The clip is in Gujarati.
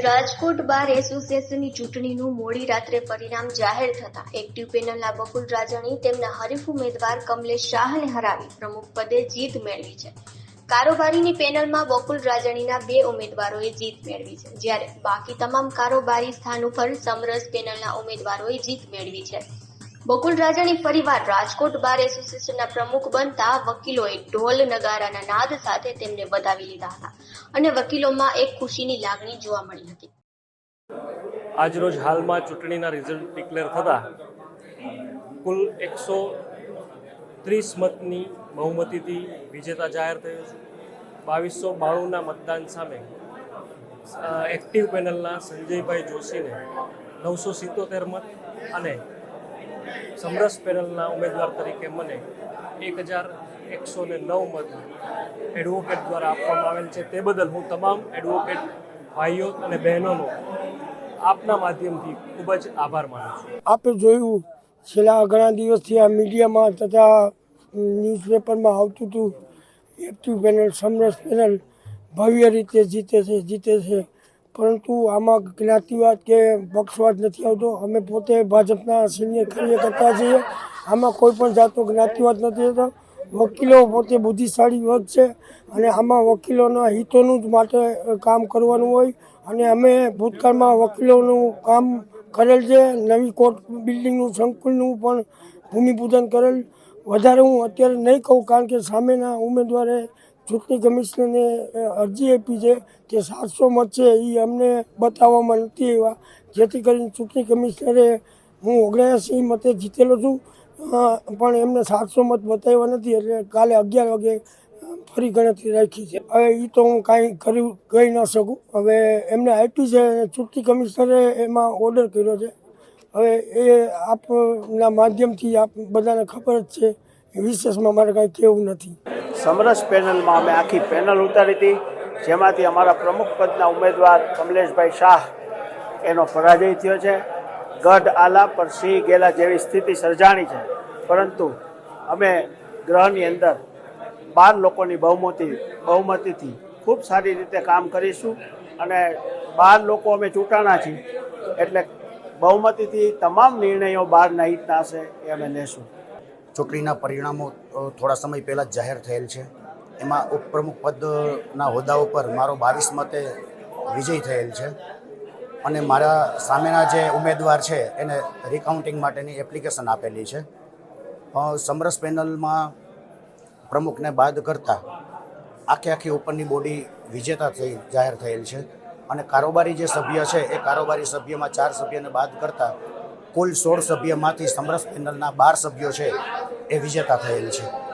રાજકોટ બાર એસોસિએશનની ચૂંટણીનું મોડી રાત્રે પરિણામ જાહેર થતા એક્ટિવ પેનલના બકુલ રાજાણી તેમના હરીફ ઉમેદવાર કમલેશ શાહને હરાવી પ્રમુખ પદે જીત મેળવી છે. કારોબારીની પેનલમાં બકુલ રાજાણીના બે ઉમેદવારોએ જીત મેળવી છે, જ્યારે બાકી તમામ કારોબારી સ્થાન ઉપર સમરસ પેનલના ઉમેદવારોએ જીત મેળવી છે. બકુલ રાજાણી ફરીવાર રાજકોટ બાર એસોસિએશનના પ્રમુખ બનતા વકીલોએ ઢોલ નગારાના નાદ સાથે તેમને વધાવી લીધા હતા અને વકીલોમાં એક ખુશીની લાગણી જોવા મળી હતી. આજરોજ હાલમાં ચૂંટણીના રિઝલ્ટ ડિક્લેર થતા કુલ એકસો ત્રીસ મતની બહુમતીથી વિજેતા જાહેર થયો છે. બાવીસો બાણુંના મતદાન સામે એક્ટિવ પેનલના સંજયભાઈ જોશીને નવસો સિત્તોતેર મત અને સમરસ પેનલના ઉમેદવાર તરીકે મને એક હજાર એકસો ને નવ મત એડવોકેટ દ્વારા આપવામાં આવેલ છે. તે બદલ હું તમામ એડવોકેટ ભાઈઓ અને બહેનોનો આપના માધ્યમથી ખૂબ જ આભાર માનું છું. આપે જોયું, છેલ્લા ઘણા દિવસથી આ મીડિયામાં તથા ન્યૂઝપેપરમાં આવતું હતું, એક્ટિવ પેનલ, સમરસ પેનલ ભવ્ય રીતે જીતે છે જીતે છે. પરંતુ આમાં જ્ઞાતિવાદ કે પક્ષવાદ નથી આવતો. અમે પોતે ભાજપના સિનિયર કાર્યકર્તા છીએ. આમાં કોઈ પણ જાતનો જ્ઞાતિવાદ નથી હોતો. વકીલો પોતે બુદ્ધિશાળી વર્ગ છે અને આમાં વકીલોના હિતોનું જ માટે કામ કરવાનું હોય. અને અમે ભૂતકાળમાં વકીલોનું કામ કરેલ છે. નવી કોર્ટ બિલ્ડિંગનું, સંકુલનું પણ ભૂમિપૂજન કરેલ. વધારે હું અત્યારે નહીં કહું કારણ કે સામેના ઉમેદવારે ચૂંટણી કમિશનરને અરજી આપી છે કે સાતસો મત છે એ અમને બતાવવામાં નથી આવ્યા. જેથી કરીને ચૂંટણી કમિશનરે, હું ઓગણસી મતે જીતેલો છું. પણ એમને સાતસો મત બતાવ્યા નથી, એટલે કાલે અગિયાર વાગે ફરી ગણતરી રાખી છે. હવે એ તો હું કાંઈ કર્યું, કહી ન શકું. હવે એમને આપી છે ચૂંટણી કમિશનરે એમાં ઓર્ડર કર્યો છે. હવે એ આપના માધ્યમથી આપ બધાને ખબર જ છે. વિશેષમાં મારે કાંઈ કહેવું નથી. સમરસ પેનલમાં અમે આખી પેનલ ઉતારી હતી. જેમાંથી અમારા પ્રમુખ પદના ઉમેદવાર કમલેશભાઈ શાહ એનો પરાજય થયો છે. ગઢ આલા પર સિંહ ગેલા જેવી સ્થિતિ સર્જાણી છે. પરંતુ અમે ગ્રહની અંદર બાર લોકોની બહુમતી, બહુમતીથી ખૂબ સારી રીતે કામ કરીશું અને બાર લોકો અમે ચૂંટાણા છીએ. એટલે બહુમતીથી તમામ નિર્ણયો બારના હિતના હશે એ અમે લેશું. ચૂંટણીના પરિણામો થોડા સમય પહેલાં જ જાહેર થયેલ છે. એમાં ઉપપ્રમુખ પદના હોદ્દાઓ પર મારો બાવીસ મતે વિજય થયેલ છે. અને મારા સામેના જે ઉમેદવાર છે, એને રિકાઉન્ટિંગ માટેની એપ્લિકેશન આપેલી છે. સમરસ પેનલમાં પ્રમુખને બાદ કરતાં આખે આખી ઉપરની બોડી વિજેતા થઈ, જાહેર થયેલ છે. અને કારોબારી જે સભ્ય છે, એ કારોબારી સભ્યમાં ચાર સભ્યને બાદ કરતાં કુલ સોળ સભ્યમાંથી સમરસ પેનલના બાર સભ્યો છે એ વિજેતા થયેલ છે.